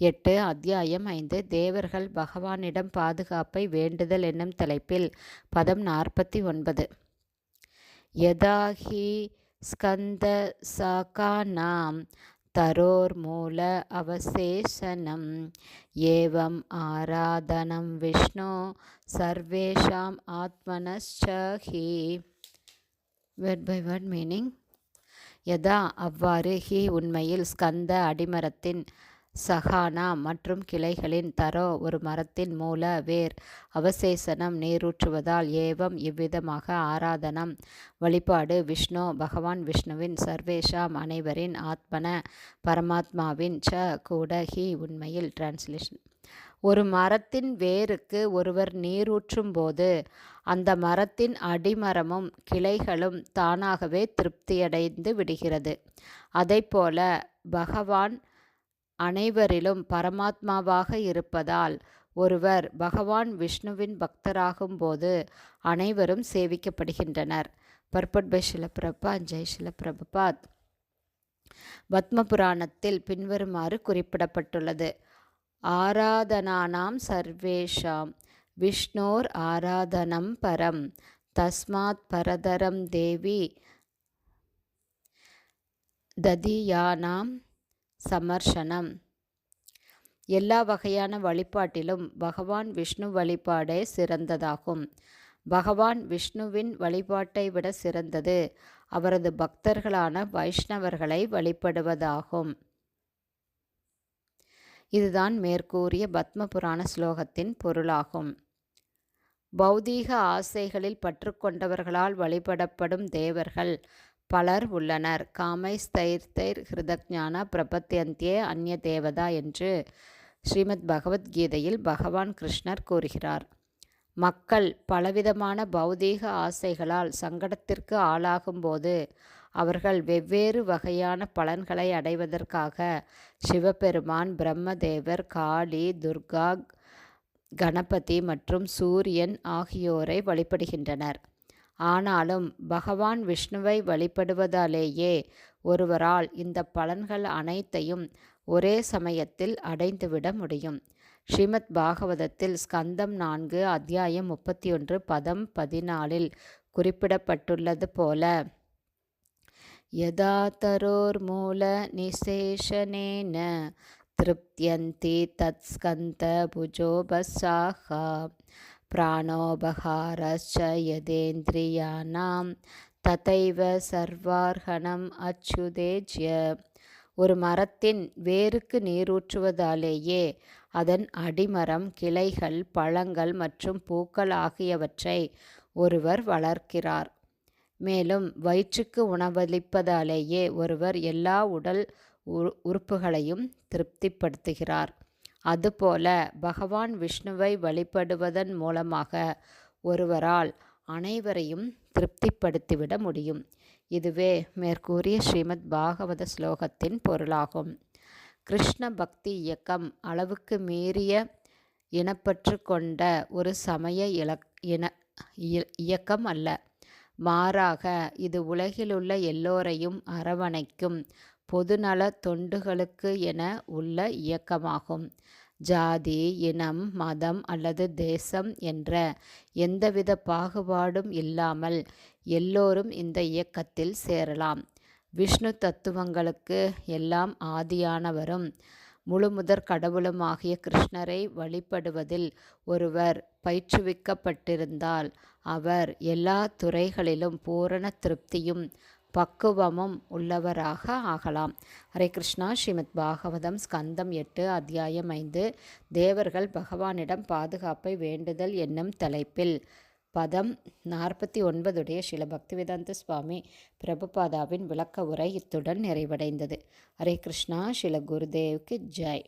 எட்டு அத்தியாயம் ஐந்து தேவர்கள் பகவானிடம் பாதுகாப்பை வேண்டுதல் என்னும் தலைப்பில் பதம் நாற்பத்தி ஒன்பது. யதாஹி ஸ்கந்த சாக்கானாம் தரோர் மூல அவசேஷனம் ஏவம் ஆராதனம் விஷ்ணு சர்வேஷாம் ஆத்மனஷி வேர்ட் பை வேர்ட் மீனிங் யதா அவ்வாறு ஹி உண்மையில் ஸ்கந்த அடிமரத்தின் சஹானா மற்றும் கிளைகளின் தரோ ஒரு மரத்தின் மூல வேர். அவசேசனம் நீரூற்றுவதால் ஏவம் இவ்விதமாக ஆராதனம். வழிபாடு விஷ்ணு பகவான் விஷ்ணுவின் சர்வேஷாம் அனைவரின் ஆத்மன பரமாத்மாவின் ச கூட ஹி உண்மையில் டிரான்ஸ்லேஷன் ஒரு மரத்தின் வேருக்கு ஒருவர் நீரூற்றும் போது அந்த மரத்தின் அடிமரமும் கிளைகளும் தானாகவே திருப்தியடைந்து விடுகிறது. போல பகவான் அனைவரிலும் பரமாத்மாவாக இருப்பதால் ஒருவர் பகவான் விஷ்ணுவின் பக்தராகும் போது அனைவரும் சேவிக்கப்படுகின்றனர். பர்பட் பை ஷிலப்பிரபா ஜெய் ஷிலப்பிரபாத் பத்ம புராணத்தில் பின்வருமாறு குறிப்பிடப்பட்டுள்ளது. ஆராதனானாம் சர்வேஷாம். விஷ்ணோர் ஆராதனம் பரம். தஸ்மாத் பரதரம் தேவி ததியானாம். சமர்ஷனம். எல்லா வகையான வழிபாட்டிலும் பகவான் விஷ்ணு வழிபாடே சிறந்ததாகும். பகவான் விஷ்ணுவின் வழிபாட்டை விட சிறந்தது. அவரது பக்தர்களான வைஷ்ணவர்களை வழிபடுவதாகும். இதுதான் மேற்கூறிய பத்ம புராண ஸ்லோகத்தின் பொருளாகும். பௌதீக ஆசைகளில் பற்று கொண்டவர்களால் வழிபடப்படும் தேவர்கள் பலர் உள்ளனர். காமைஸ்தைர்த்தைர் ஹிருதஜான பிரபத்தியந்தியே அந்நிய தேவதா என்று ஸ்ரீமத் பகவத்கீதையில் பகவான் கிருஷ்ணர் கூறுகிறார். மக்கள் பலவிதமான பௌதீக ஆசைகளால் சங்கடத்திற்கு ஆளாகும்போது அவர்கள் வெவ்வேறு வகையான பலன்களை அடைவதற்காக சிவபெருமான் பிரம்மதேவர் காளி துர்கா கணபதி மற்றும் சூரியன் ஆகியோரை வழிபடுகின்றனர். ஆனாலும் பகவான் விஷ்ணுவை வழிபடுவதாலேயே ஒருவரால் இந்த பலன்கள் அனைத்தையும் ஒரே சமயத்தில் அடைந்துவிட முடியும். ஸ்ரீமத் பாகவதத்தில் ஸ்கந்தம் நான்கு அத்தியாயம் முப்பத்தி ஒன்று பதம் பதினாலில் குறிப்பிடப்பட்டுள்ளது போல யதாதரோர் மூல நிசேஷனேன திருப்தியந்தி தத்ஸ்கந்த புஜோபசாகா प्राणोपहारश्च यदेन्द्रियाणां ததைவ சர்வார்கணம் அச்சுதேஜ்ய ஒரு மரத்தின் வேருக்கு நீரூற்றுவதாலேயே அதன் அடிமரம் கிளைகள் பழங்கள் மற்றும் பூக்கள் ஆகியவற்றை ஒருவர் வளர்க்கிறார் மேலும் வயிற்றுக்கு உணவளிப்பதாலேயே ஒருவர் எல்லா உடல் உறுப்புகளையும் திருப்திப்படுத்துகிறார் அதுபோல பகவான் விஷ்ணுவை வழிபடுவதன் மூலமாக ஒருவரால் அனைவரையும் திருப்திப்படுத்திவிட முடியும். இதுவே மேற்கூறிய ஸ்ரீமத் பாகவத ஸ்லோகத்தின் பொருளாகும். கிருஷ்ண பக்தி இயக்கம் அளவுக்கு மீறிய இனப்பற்று கொண்ட ஒரு சமய இலக் இன இயக்கம் அல்ல. மாறாக இது உலகிலுள்ள எல்லோரையும் அரவணைக்கும் பொதுநல தொண்டுகளுக்கு என உள்ள இயக்கமாகும். ஜாதி இனம் மதம் அல்லது தேசம் என்ற எந்தவித பாகுபாடும் இல்லாமல் எல்லோரும் இந்த இயக்கத்தில் சேரலாம். விஷ்ணு தத்துவங்களுக்கு எல்லாம் ஆதியானவரும் முழுமுதற் கடவுளுமாகிய கிருஷ்ணரை வழிபடுவதில் ஒருவர் பயிற்றுவிக்கப்பட்டிருந்தால் அவர் எல்லா துறைகளிலும் பூரண திருப்தியும் பக்குவமும் உள்ளவராக ஆகலாம். ஹரே கிருஷ்ணா. ஸ்ரீமத் பாகவதம் ஸ்கந்தம் எட்டு அத்தியாயம் ஐந்து. தேவர்கள் பகவானிடம் பாதுகாப்பை வேண்டுதல் என்னும் தலைப்பில். பதம் நாற்பத்தி ஒன்பதுடைய சில பக்திவேதாந்த சுவாமி பிரபுபாதாவின் விளக்க உரை இத்துடன் நிறைவடைந்தது. ஹரே கிருஷ்ணா. சில குருதேவுக்கு ஜெய்.